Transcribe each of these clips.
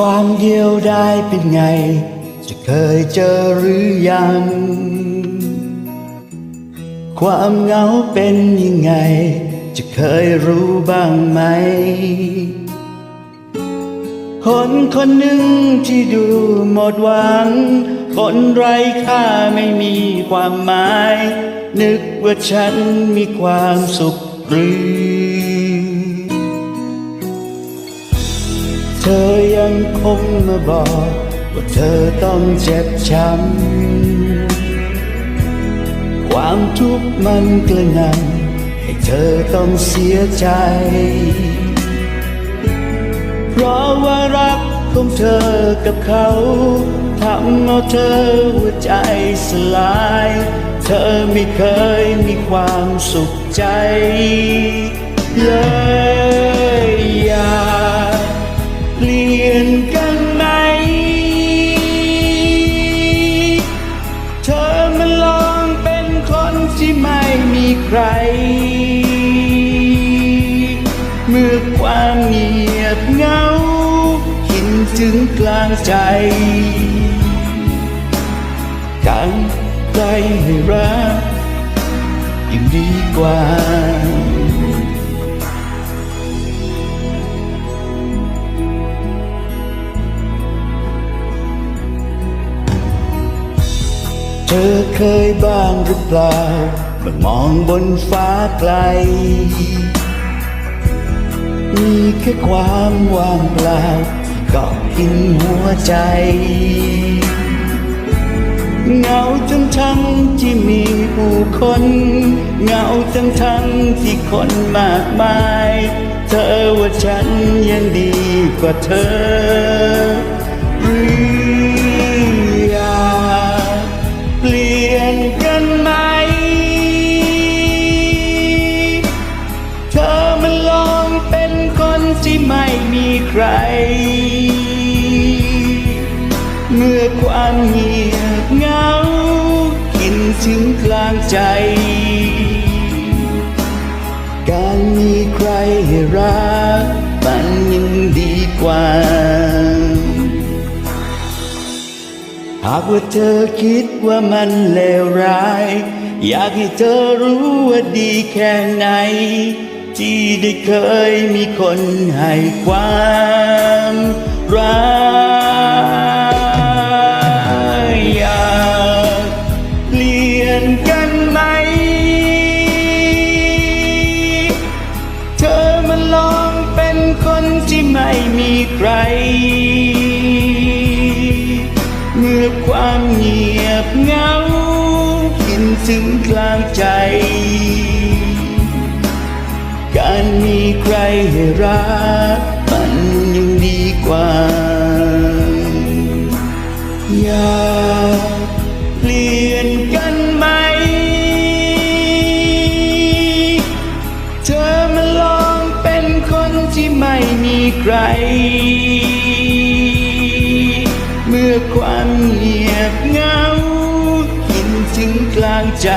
ความเดียวได้เป็นไง จะเคยเจอหรือยัง ความเหงาเป็นยังไง จะเคยรู้บ้างไหม คนคนหนึ่งที่ดูหมดหวัง คนไร้ค่าไม่มีความหมาย นึกว่าฉันมีความสุขหรือ ธอยังคงมาบอกว่าเธอต้องเจ็บช้ำ ความทุกข์มันกระหน่ำให้เธอต้องเสียใจ เพราะว่ารักของเธอกับเขาทำเอาเธอหัวใจสลาย เธอไม่เคยมีความสุขใจามเงียบเงากินถึงกลางใจกันใครให้รักยังดีกว่าเธอเคยบ้างหรือเปล่าเมื่อมองบนฟ้าไกล มีแค่ความว่างเปล่ากาะกินหัวใจ เหงาทั้งทั้งที่มีผู้คน เหงาทั้งทั้งที่คนมากมาย เธอว่าฉันยังดีกว่าเธอหรืออยากเปลี่ยนกันมเใคร เมื่อความเงียบเหงา กินถึงกลางใจ การมีใครให้รักมันยังดีกว่า หากว่าเธอคิดว่ามันเลวร้าย อยากให้เธอรู้ว่าดีแค่ไหน ที่ได้เคยมีคนให้ความรักอยากเปลี่ยนกันไหม เธอมาลองเป็นคนที่ไม่มีใคร เมื่อความเงียบเหงากินถึงกลางใจ การมีใครให้รักมันยังดีกว่า อยากเปลี่ยนกันไหม เธอมาลองเป็นคนที่ไม่มีใคร เมื่อความเงียบเหงากินถึงกลางใจ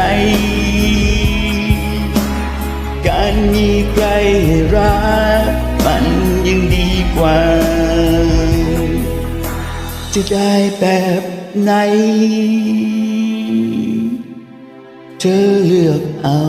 การมีใครให้รัก มันยังดีกว่า จะได้แบบไหน เธอเลือกเอา